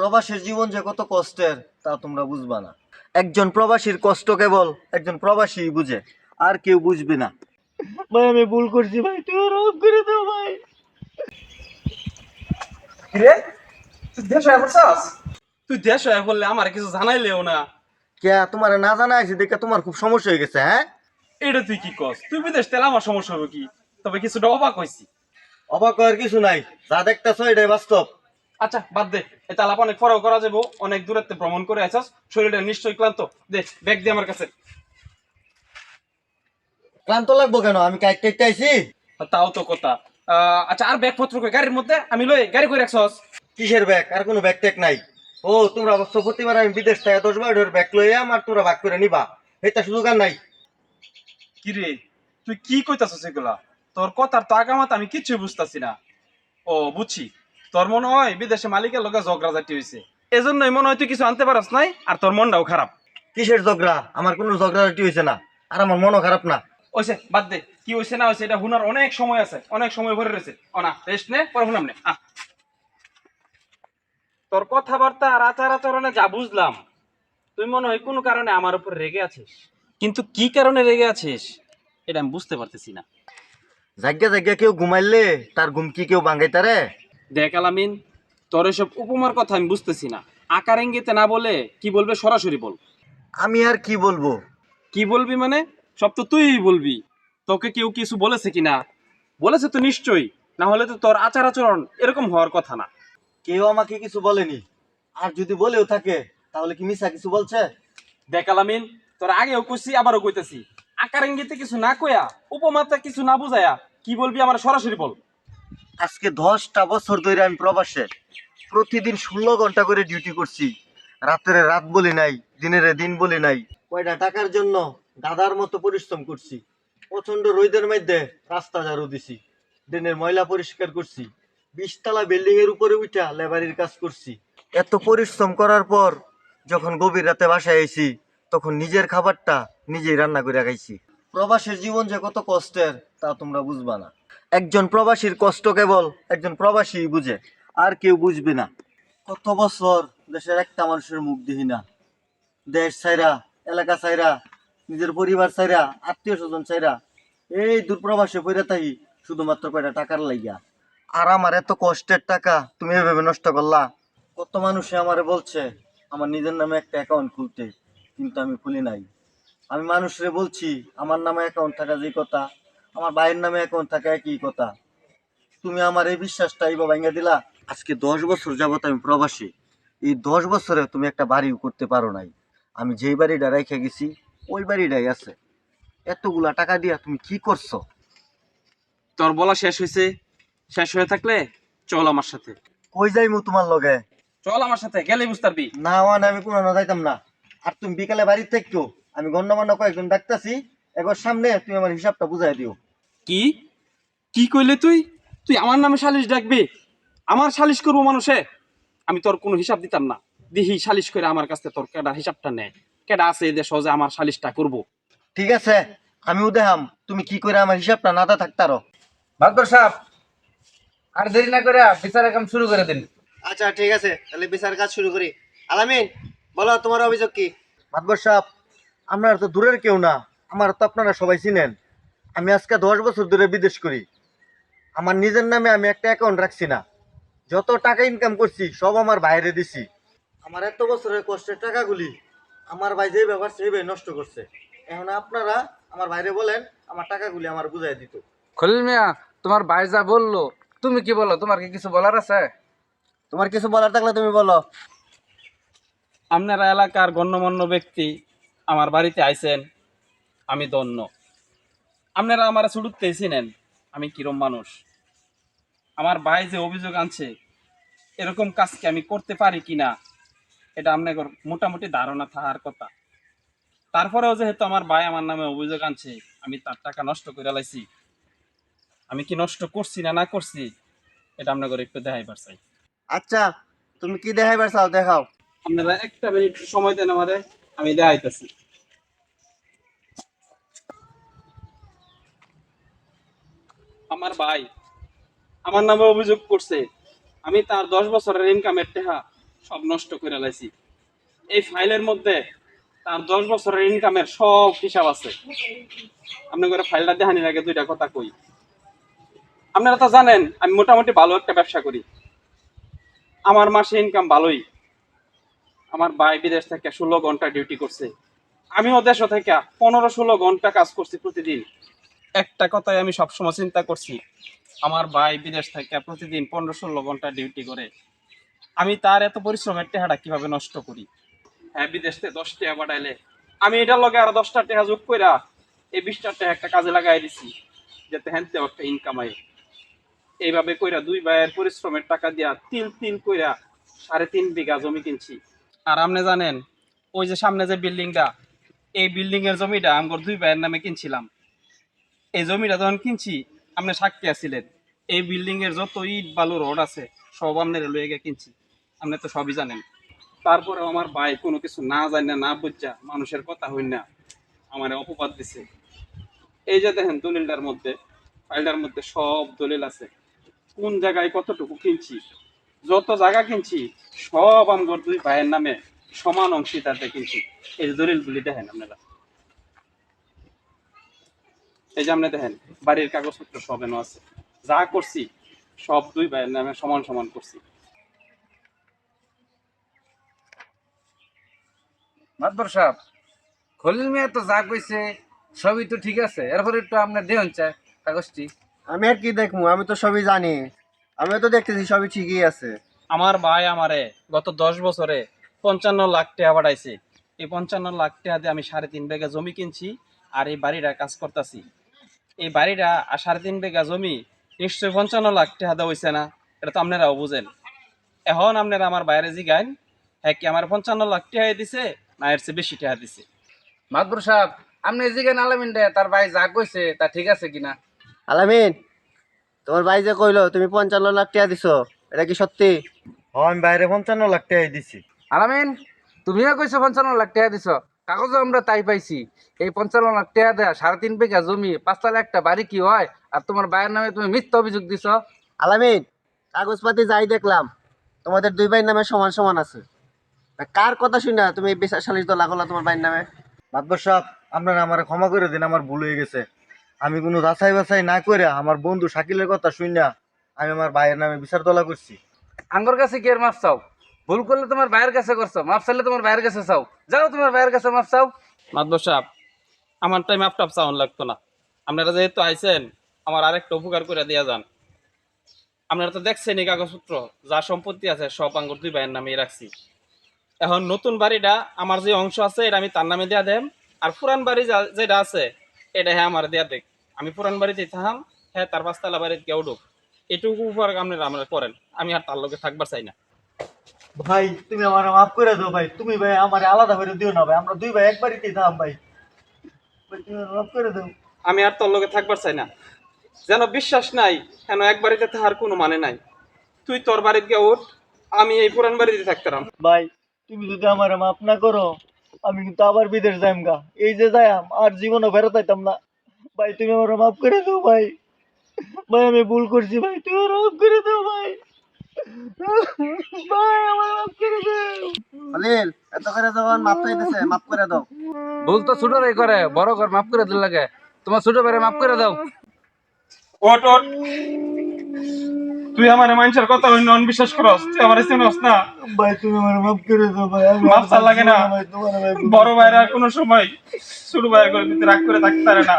প্রবাসীর জীবন যে কত কষ্টের তা তোমরা বুঝবা না। একজন প্রবাসীর কষ্ট কেবল একজন প্রবাসী বুঝে আর কেউ বুঝবে না। ভাই আমি ভুল করছি ভাই। তুই রব করে দাও ভাই। কিরে? তুই দেশ হয়ে পড়ছাস? তুই দেশ হয়ে বললে আমার কিছু জানাইলেও না। কে তোমার না জানা আছে দেখে তোমার খুব সমস্যা হয়ে গেছে হ্যাঁ? এটা তুই কি কস? তুই বিদেশ তেলে আমার সমস্যা হবে কি? তবে কিছুটা অবাক হয়েছি অবাক হওয়ার কিছু নাই। যা দেখতেছো এটাই বাস্তব। আচ্ছা বাদ দে। এটা আলাপ অনেক ফরাও করা যাব অনেক দূরত্বে ভ্রমণ করে আসাস শরীরটা নিশ্চয়ই ক্লান্ত। দে ব্যাগ দে আমার কাছে। ক্লান্ত লাগবো কেন? আমি কাইট টাইট আইছি। তাও তো কথা। আচ্ছা আর ব্যাগ পত্র কই? গাড়ির মধ্যে? আমি লই গাড়ি করে রাখছস? কিসের ব্যাগ? আর কোনো ব্যাগ ট্যাগ নাই। ও তোমরা অবশ্য প্রতিবার আমি বিদেশ থেকে দশ বারো ব্যাগ লইয়া আমার তোমরা ভাগ করে নিবা। এটা সুযোগ আর নাই। কি রে? তুই কি কইতাছস এগুলা? তোর কথার তো আগামাত আমি কিচ্ছুই বুঝতাছি না। ও বুঝছি। তোর মনে হয় বিদেশে মালিকের লগে ঝগড়া জাতি হয়েছে এজন্যই মনে হয় তুই কিছু আনতে পারস নাই আর তোর মনটাও খারাপ। কিসের ঝগড়া? আমার কোনো ঝগড়াঝাটি হয়েছে না আর আমার মনও খারাপ না। ওইসে বাদ দে কি হয়েছে না হয়েছে এটা হুনার অনেক সময় আছে অনেক সময় ভরে রয়েছে। ও না রেস্ট নে পরে হুনাম নে আহ। তোর কথাবার্তা আর আচার আচরণে যা বুঝলাম তুই মনে হয় কোনো কারণে আমার উপর রেগে আছিস? কিন্তু কি কারণে রেগে আছিস এটা আমি বুঝতে পারতেছি না। জায়গা জায়গা কেউ ঘুমাইলে তার ঘুম কি কেউ ভাঙাইতারে? দেখ আলামিন তোর এসব উপমার কথা আমি বুঝতেছি না। আকার ইঙ্গিতে না বলে কি বলবে সরাসরি বল। আমি আর কি বলব? কি বলবি মানে? সব তো তুই বলবি। তোকে কেউ কিছু বলেছে কিনা? বলেছে তো নিশ্চয়ই না হলে তো তোর আচার আচরণ এরকম হওয়ার কথা না। কেউ আমাকে কিছু বলেনি। আর যদি বলেও থাকে তাহলে কি মিশা কিছু বলছে? দেখ আলামিন তোর আগেও কইছি আবারও কইতেছি। আকার ইঙ্গিতে কিছু না কইয়া উপমাতে কিছু না বুঝায়া কি বলবি আমার সরাসরি বল। আজকে দশটা বছর ধরে আমি প্রবাসে। প্রতিদিন ষোলো ঘণ্টা করে ডিউটি করছি। রাতের রাত বলি নাই, দিনের দিন বলি নাই। কয়টা টাকার জন্য দাদার মতো পরিশ্রম করছি। প্রচণ্ড রোদের মধ্যে রাস্তা ঝাড়ু দিছি। দিনের ময়লা পরিষ্কার করছি। বিশতলা বিল্ডিং এর উপরে উঠা লেবারির কাজ করছি। এত পরিশ্রম করার পর যখন গভীর রাতে বাসায় আইছি, তখন নিজের খাবারটা নিজেই রান্না করে খাইছি। প্রবাসের জীবন যে কত কষ্টের, তা তোমরা বুঝবা না। একজন প্রবাসীর কষ্ট কেবল একজন প্রবাসী বুঝে, আর কেউ বুঝবে না। কত বছর দেশের একটা মানুষের মুখ দেখি না। দেশ ছাইরা, এলাকা ছাইরা, নিজের পরিবার ছাইরা, আত্মীয় স্বজন ছাইরা, এই দূরপ্রবাসে পড়ে থাকি শুধুমাত্র কয়টা টাকার লাইগা। আর আমার এত কষ্টের টাকা তুমি এভাবে নষ্ট করলা। কত মানুষে আমারে বলছে, আমার নিজের নামে একটা অ্যাকাউন্ট খুলতে, কিন্তু আমি খুলি নাই। আমি মানুষরে বলছি, আমার নামে অ্যাকাউন্ট থাকা যে কথা আমার ভাইয়ের নামে এখন থাকা একই কথা। তুমি আমার এই বিশ্বাসটা এইভাবে ভাঙা দিলা আজকে দশ বছর যাবত আমি প্রবাসী। এই দশ বছরে তুমি একটা বাড়িও করতে পারো নাই। আমি যেই বাড়িটা রেখে গেছি ওই বাড়িটাই আছে। এতগুলা টাকা দিয়া তুমি কি করছ? তোর বলা শেষ হয়েছে। শেষ হয়ে থাকলে চল আমার সাথে। কই যাইমু তোমার লগে? চল আমার সাথে গেলে বুঝতে পারবি। না ওয়ান আমি কোনো না যাইতাম না। আর তুমি বিকালে বাড়ির থেকো। আমি গণ্যমান্য কয়েকজন ডাকতাছি এবার সামনে তুমি আমার হিসাবটা বুঝাই দিও। কি? কি কইলে তুই? তুই আমার নামে সালিশ ডাকবি? আমার সালিশ করব মানুষে? আমি তোর কোনো হিসাব দিতাম না। দিহি সালিশ করে আমার কাছে তোর কেডা হিসাবটা নেয় কেডা আছে এদের সহজে আমার সালিশটা করব? ঠিক আছে আমিও দেখাম। তুমি কি করে আমার হিসাবটা নাদা থাকতারো? ভাগ্য সাহেব আর দেরি না করে বিচারের কাম শুরু করে দিন। আচ্ছা ঠিক আছে। তাহলে বিচার কাজ শুরু করি। আলামিন বলো তোমার অভিযোগ কি? মাতবর সাহেব আপনার তো দূরের কেউ না। আমার তো আপনারা সবাই চিনেন। আমি আজকে দশ বছর ধরে বিদেশ করি। আমার নিজের নামে আমি একটা অ্যাকাউন্ট রাখছি না। যত টাকা ইনকাম করছি সব আমার বাইরে দিছি। আমার এত বছরের কষ্টের টাকাগুলি আমার ভাই যেই ব্যাপার সেইভাবে নষ্ট করছে। এখন আপনারা আমার বাইরে বলেন আমার টাকাগুলি আমার বুঝাই দিত। খলিল মিয়া তোমার ভাই যা বলল তুমি কি বলো? তোমার কি কিছু বলার আছে? তোমার কিছু বলার থাকলে তুমি বলো। আপনারা এলাকার গণ্যমান্য ব্যক্তি আমার বাড়িতে আইছেন। আমি দন্য আপনারা আমার ছুটুতে চিনেন আমি কিরম মানুষ। আমার ভাই যে অভিযোগ আনছে এরকম কাজ কি আমি করতে পারি কি না এটা আপনার মোটামুটি ধারণা থাকার কথা। তারপরেও যেহেতু আমার ভাই আমার নামে অভিযোগ আনছে আমি তার টাকা নষ্ট করে লাইছি। আমি কি নষ্ট করছি না না করছি এটা আপনাদের একটু দেখাইবার চাই। আচ্ছা তুমি কি দেখাইবার চাও দেখাও। আপনারা একটা মিনিট সময় দেন আমারে আমি দেখাইতেছি। আমার ভাই। আমার নামে অভিযোগ করছে, আমি তার দশ বছরের ইনকামের টেহা সব নষ্ট করে লাইছি। এই ফাইলের মধ্যে তার দশ বছরের ইনকামের সব হিসাব আছে। আপনি করে ফাইলটা দেখানির আগে দুইটা কথা কই। আপনারা তো জানেন, আমি মোটামুটি ভালো একটা ব্যবসা করি। আমার মাসে ইনকাম ভালোই। আমার ভাই বিদেশ থেকে ষোলো ঘণ্টা ডিউটি করছে। আমিও দেশ থেকে পনেরো ষোলো ঘণ্টা কাজ করছি প্রতিদিন। একটা কথাই আমি সবসময় চিন্তা করছি। আমার ভাই বিদেশ থেকে প্রতিদিন পনেরো ষোলো ঘণ্টা ডিউটি করে। আমি তার এত পরিশ্রমের টেহাটা কীভাবে নষ্ট করি? হ্যাঁ বিদেশ থেকে দশ টাকা পাঠাইলে। আমি এটার লগে আরও দশটা টাকা যোগ কইরা এই বিশটা টাকা একটা কাজে লাগাই দিছি, যাতে হ্যাঁ একটা ইনকাম আয়। এইভাবে কইরা দুই ভাইয়ের পরিশ্রমের টাকা দিয়া তিল তিল কইরা সাড়ে তিন বিঘা জমি কিনছি। আর আপনি জানেন, ওই যে সামনে যে বিল্ডিংটা এই বিল্ডিং এর জমিটা আমার দুই ভাইয়ের নামে কিনছিলাম। এই জমিটা যখন কিনছি, আপনি সাক্ষী আছিলেন। এই বিল্ডিং এর যত ইট বালু, রড আছে, সব আপনার লয়ে গিয়ে কিনছি। আপনি তো সবই জানেন। তারপরে আমার ভাই কোনো কিছু না জানে না বুঝা মানুষের কথা হই না, আমার অপবাদ দিছে। এই যে দেখেন দলিলটার মধ্যে, ফাইলটার মধ্যে সব দলিল আছে। কোন জায়গায় কতটুকু কিনছি, যত জায়গা কিনছি, সব আমার দুই ভাইয়ের নামে সমান অংশীদারতে কিনছি। এই দলিলগুলি দেখেন আপনারা। এই যে আপনি দেখেন বাড়ির কাগজপত্র সব এনে আছে। যা করছি সব দুই ভাইয়ের নামে সমান সমান করছি। সাহেব খলিল মিয়া তো যা কইছে সবই তো ঠিক আছে। এরপরে একটু আপনার দেহন চায় কাগজটি। আমি আর কি দেখব আমি তো সবই জানি। আমিও তো দেখতেছি সবই ঠিকই আছে। আমার ভাই আমারে গত দশ বছরে পঞ্চান্ন লাখ টাকা পাঠাইছে। এই পঞ্চান্ন লাখ টাকা দিয়ে আমি সাড়ে তিন বিঘা জমি কিনছি আর এই বাড়িটা কাজ করতেছি। এই বাড়িটা আর সাড়ে তিন বিঘা জমি নিশ্চয়ই পঞ্চান্ন লাখ টাকা দেওয়া হয়েছে না এটা তো আপনারাও বুঝেন। এখন আপনারা আমার বাইরে জিগাইন হ্যাঁ কি আমার পঞ্চান্ন লাখ টাকা দিছে না এর চেয়ে বেশি টাকা দিছে? মাতবর সাহেব আপনি এদিকে আলামিন রে তার ভাই যা কইছে তা ঠিক আছে কিনা? আলামিন তোমার ভাই যে কইলো তুমি পঞ্চান্ন লাখ টাকা দিছো এটা কি সত্যি? হ আমি বাইরে পঞ্চান্ন লাখ টাকাই দিছি। আলামিন তুমিও কইছো পঞ্চান্ন লাখ টাকা দিছ। কাগজও আমরা তাই পাইছি। এই পঞ্চান্ন লাখ টাকা দেয়া সাড়ে তিন বিঘা জমি পাঁচতলা একটা বাড়ি কি হয়? আর তোমার ভাইয়ের নামে তুমি মিথ্যা অভিযোগ দিছ। আলামিন কাগজপাতি যাই দেখলাম তোমাদের দুই ভাইয়ের নামে সমান সমান আছে। তা কার কথা শুনে তুমি এই বিচার সালিশ দল লাগলা তোমার ভাইয়ের নামে? মাতবর সাহেব আপনারা আমার ক্ষমা করে দিন আমার ভুল হয়ে গেছে। আমি কোনো যাচাই বাছাই না করে আমার বন্ধু শাকিলের কথা শুনিয়া আমি আমার ভাইয়ের নামে বিচার তোলা করছি। আঙ্গর কাছে কি আর মাপ চাও? ভুল করলে তোমার ভাইয়ের কাছে করছ মাপ চাইলে তোমার ভাইয়ের কাছে চাও। যাও তোমার ভাইয়ের কাছে মাপ চাও। মাদবর সাহেব, আমার টাইম আপ টাপ সাউন্ড লাগতো না। আপনারা যেহেতু আইছেন, আমার আরেকটা উপকার করে দিয়া যান। আপনারা তো দেখছেন এই কাগজপত্র, যা সম্পত্তি আছে, সব আঙ্গুর দুই ভাইয়ের নামে রাখছি। এখন নতুন বাড়িটা, আমার যে অংশ আছে, এটা আমি তার নামে দেয়া দেম। আর পুরান বাড়ি যেটা আছে, এটা হ্যাঁ আমার দেয়া দেখ আমি পুরান বাড়িতে থাকাম হ্যাঁ তার পাঁচতলা বাড়িতে কেউ ঢুক এটুকু উপর আপনারা আমরা করেন। আমি আর তার লোকে থাকবার চাই না। ভাই তুমি আমার মাফ করে দাও ভাই। তুমি ভাই আমার আলাদা করে দিও না ভাই। আমরা দুই ভাই এক বাড়িতেই থাম ভাই। তুমি মাফ করে দাও। আমি আর তোর লোকে থাকবার চাই না। যেন বিশ্বাস নাই কেন এক বাড়িতে থাকার কোনো মানে নাই। তুই তোর বাড়িতে গিয়ে উঠ আমি এই পুরান বাড়িতে থাকতাম ভাই তুমি যদি আমার মাফ না করো আমি কিন্তু আবার বিদেশ যাইম গা এই যে যাইম আর জীবনও ফেরত আইতাম না। ভাই তুমি আমার মাফ করে দাও ভাই। ভাই আমি ভুল করছি ভাই। তুমি আমার মাফ করে দাও ভাই। খলিল করে যখন ভুল তো ছোট রে করে বড় কর মাপ করে দিল লাগে। তোমার ছোট ভাইরে মাপ করে দাও। ওট তুই আমার মানুষের কথা অন্য অনবিশ্বাস করস তুই আমার চিনস না। ভাই তুমি আমার মাফ করে দাও ভাই। মাফ লাগে না। বড় ভাইরা কোনো সময় ছোট ভাইরা করে রাগ করে থাকতে পারে না।